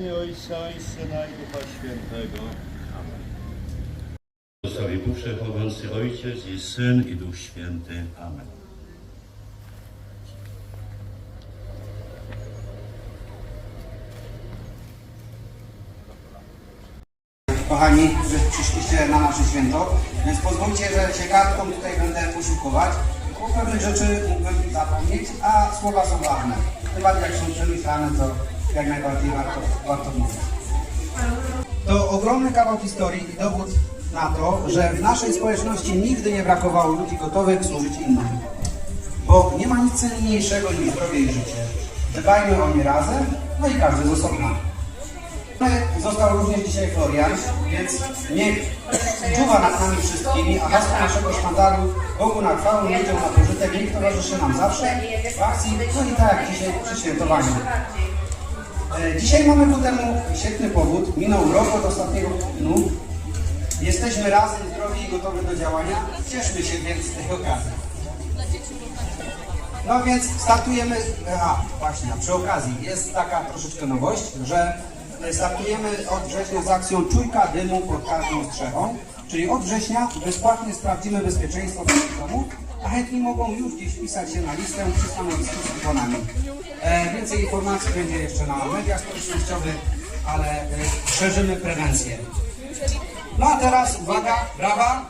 imię Ojca i Syna i Ducha Świętego. Amen. Błogosławi Bóg Wszechmogący Ojciec i Syn i Duch Święty. Amen. kochani, że przyszliście na nasze święto, więc pozwólcie, że się kartką tutaj będę posiłkować, bo pewnych rzeczy mógłbym zapomnieć, a słowa są ważne. Bardziej jak są przemyślane, to jak najbardziej warto, warto mówić. To ogromny kawał historii i dowód na to, że w naszej społeczności nigdy nie brakowało ludzi gotowych służyć innym. Bo nie ma nic cenniejszego niż zdrowie i życie. Dbajmy o nie razem, no i każdy z osobna. Został również dzisiaj Florian, więc niech czuwa nad nami wszystkimi, a hasło naszego sztandaru Bogu na chwałę, ludziom na pożytek, niech towarzyszy nam zawsze w akcji, no i tak jak dzisiaj przy świętowaniu. E, Dzisiaj mamy ku temu świetny powód. Minął rok od ostatniego dnu. Jesteśmy razem, zdrowi i gotowi do działania. Cieszmy się więc z tej okazji. No więc startujemy, a właśnie, przy okazji jest taka troszeczkę nowość, że startujemy od września z akcją Czujka dymu pod każdą strzechą, czyli od września bezpłatnie sprawdzimy bezpieczeństwo waszych domów, a chętni mogą już gdzieś wpisać się na listę przy stanowisku z kuponami. E, więcej informacji będzie jeszcze na mediach społecznościowych, ale e, szerzymy prewencję. No a teraz uwaga, brawa!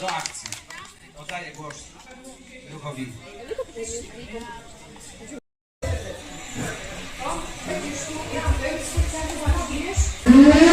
Do akcji. Oddaję głos druhowi. Tutaj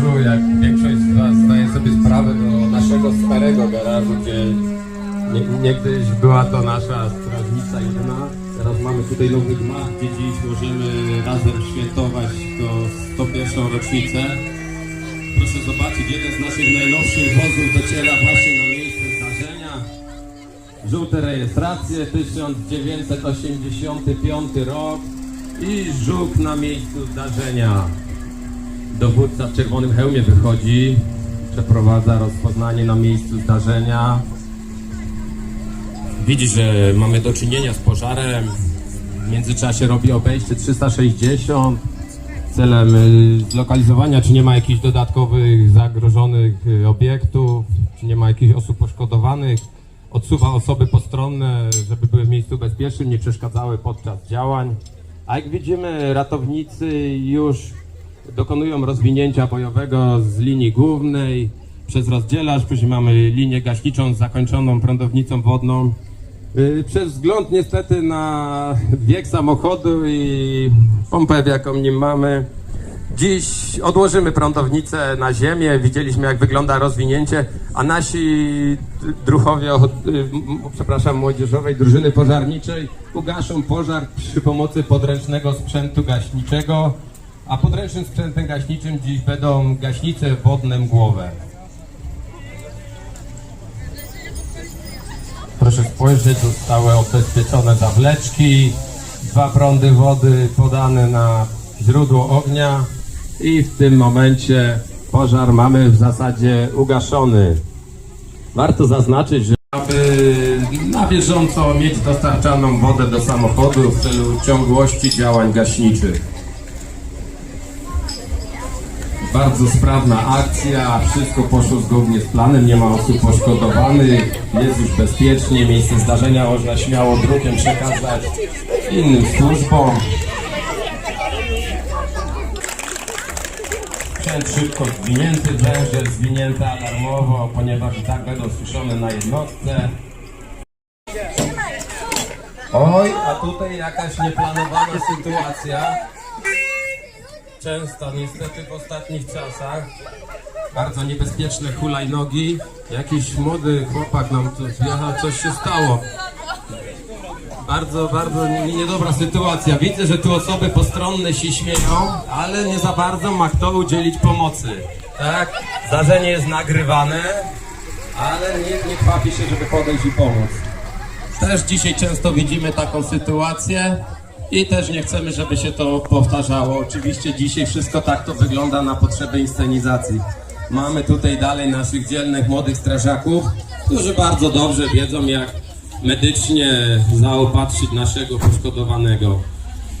garażu. Jak większość z Was zdaje sobie sprawę do naszego starego garażu, gdzie nie, niegdyś była to nasza strażnica jedyna. Teraz mamy tutaj nowy gmach, gdzie dziś możemy razem świętować to 101. rocznicę. Proszę zobaczyć, jeden z naszych najnowszych wozów dociera właśnie na miejsce zdarzenia. Żółte rejestracje, 1985 rok i żuk na miejscu zdarzenia. Dowódca w czerwonym hełmie wychodzi, przeprowadza rozpoznanie na miejscu zdarzenia. Widzi, że mamy do czynienia z pożarem. W międzyczasie robi obejście 360 celem y, zlokalizowania, czy nie ma jakichś dodatkowych zagrożonych y, obiektów, czy nie ma jakichś osób poszkodowanych. Odsuwa osoby postronne, żeby były w miejscu bezpiecznym, nie przeszkadzały podczas działań. A jak widzimy, ratownicy już dokonują rozwinięcia bojowego z linii głównej przez rozdzielacz, później mamy linię gaśniczą zakończoną prądownicą wodną. Y, Przez wzgląd niestety na wiek samochodu i pompę, jaką nim mamy, dziś odłożymy prądownicę na ziemię. Widzieliśmy, jak wygląda rozwinięcie, a nasi druhowie, y, przepraszam, młodzieżowej drużyny pożarniczej ugaszą pożar przy pomocy podręcznego sprzętu gaśniczego, a podręcznym sprzętem gaśniczym dziś będą gaśnice wodne mgłowe. Proszę spojrzeć, zostały obezpieczone zawleczki, dwa prądy wody podane na źródło ognia i w tym momencie pożar mamy w zasadzie ugaszony. Warto zaznaczyć, że aby na bieżąco mieć dostarczaną wodę do samochodu w celu ciągłości działań gaśniczych. Bardzo sprawna akcja, wszystko poszło zgodnie z planem, nie ma osób poszkodowanych, jest już bezpiecznie, miejsce zdarzenia można śmiało drukiem przekazać innym służbom. Sprzęt szybko zwinięty, węże zwinięte alarmowo, ponieważ i tak będą słyszone na jednostce. Oj, a tutaj jakaś nieplanowana sytuacja. Często niestety w ostatnich czasach. Bardzo niebezpieczne hulajnogi. Jakiś młody chłopak nam tu wjechał, coś się stało. Bardzo, bardzo nie- niedobra sytuacja. Widzę, że tu osoby postronne się śmieją, ale nie za bardzo ma kto udzielić pomocy. Tak? Zdarzenie jest nagrywane, ale nikt nie kwapi się, żeby podejść i pomóc. Też dzisiaj często widzimy taką sytuację i też nie chcemy, żeby się to powtarzało. Oczywiście dzisiaj wszystko tak to wygląda na potrzeby inscenizacji. Mamy tutaj dalej naszych dzielnych młodych strażaków, którzy bardzo dobrze wiedzą, jak medycznie zaopatrzyć naszego poszkodowanego.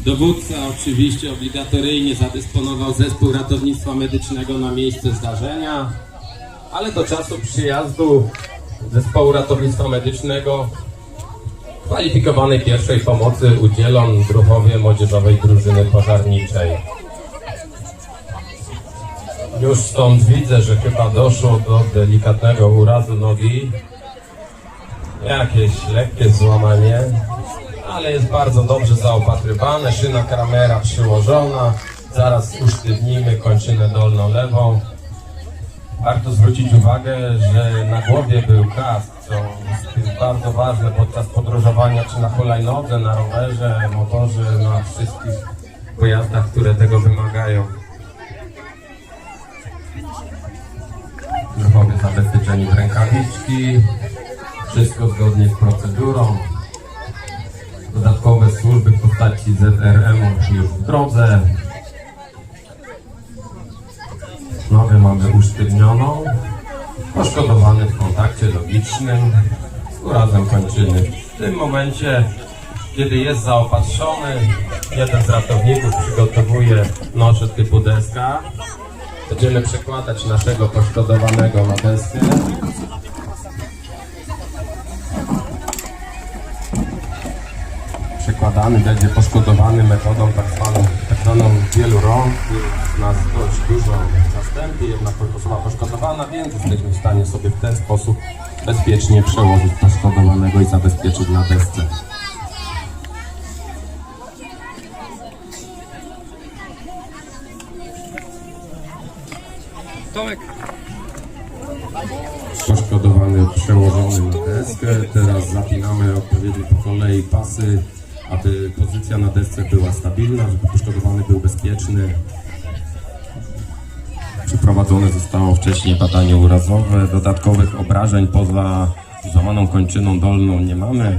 Dowódca oczywiście obligatoryjnie zadysponował zespół ratownictwa medycznego na miejsce zdarzenia, ale do czasu przyjazdu zespołu ratownictwa medycznego kwalifikowanej pierwszej pomocy udzielą druhowie młodzieżowej drużyny pożarniczej. Już stąd widzę, że chyba doszło do delikatnego urazu nogi. Jakieś lekkie złamanie, ale jest bardzo dobrze zaopatrywane. Szyna kramera przyłożona. Zaraz usztywnimy kończynę dolną lewą. Warto zwrócić uwagę, że na głowie był kask, jest bardzo ważne podczas podróżowania, czy na hulajnodze, na rowerze, motorze, na wszystkich pojazdach, które tego wymagają. Druhowie zabezpieczeni w rękawiczki, wszystko zgodnie z procedurą. Dodatkowe służby w postaci ZRM-u już w drodze. Nogę mamy usztywnioną. Poszkodowany w kontakcie logicznym z urazem kończyny. W tym momencie, kiedy jest zaopatrzony, jeden z ratowników przygotowuje nosze typu deska. Będziemy przekładać naszego poszkodowanego na deskę. Przekładany będzie poszkodowany metodą tak zwaną, tak zwaną wielu rąk. Nas dość dużo w zastępie, jedna osoba poszkodowana, więc jesteśmy w stanie sobie w ten sposób bezpiecznie przełożyć poszkodowanego i zabezpieczyć na desce. Poszkodowany przełożony na deskę. Teraz zapinamy odpowiednio po kolei pasy, aby pozycja na desce była stabilna, żeby poszkodowany był bezpieczny. Przeprowadzone zostało wcześniej badanie urazowe. Dodatkowych obrażeń poza złamaną kończyną dolną nie mamy.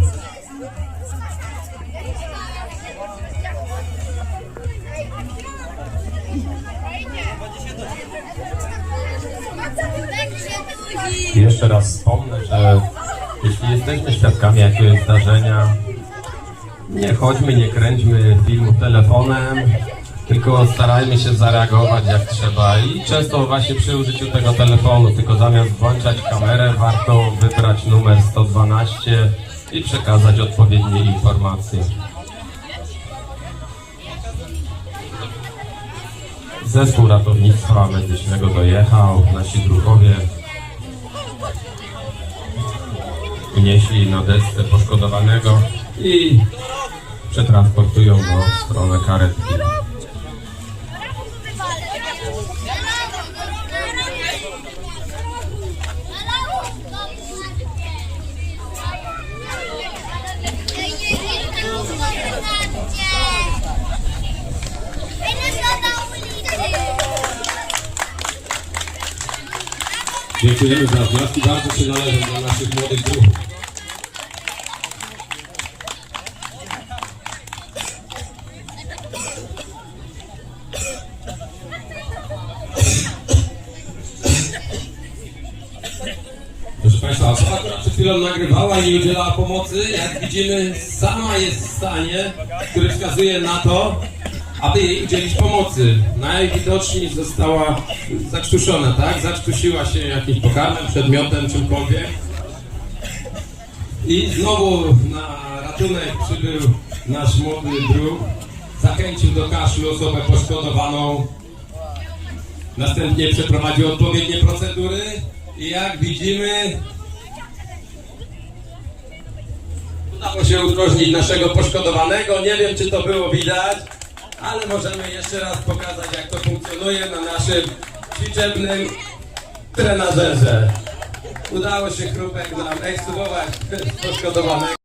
Jeszcze raz wspomnę, że jeśli jesteśmy świadkami jakiegoś zdarzenia, nie chodźmy, nie kręćmy filmu telefonem, tylko starajmy się zareagować jak trzeba i często właśnie przy użyciu tego telefonu, tylko zamiast włączać kamerę, warto wybrać numer 112 i przekazać odpowiednie informacje. Zespół ratownictwa medycznego dojechał, nasi druhowie unieśli na desce poszkodowanego i przetransportują go w stronę karetki. Dziękujemy za wnioski, bardzo się należą dla naszych młodych druhów. Chwilą nagrywała i nie udzielała pomocy, jak widzimy, sama jest w stanie, który wskazuje na to, aby jej udzielić pomocy. Najwidoczniej została zakrztuszona, tak? Zakrztusiła się jakimś pokarmem, przedmiotem, czymkolwiek. I znowu na ratunek przybył nasz młody druh. Zachęcił do kaszlu osobę poszkodowaną. Następnie przeprowadził odpowiednie procedury. I jak widzimy, Udało się udrożnić naszego poszkodowanego. Nie wiem, czy to było widać, ale możemy jeszcze raz pokazać, jak to funkcjonuje na naszym liczebnym trenażerze. Udało się chrupek nam ekstubować poszkodowanego.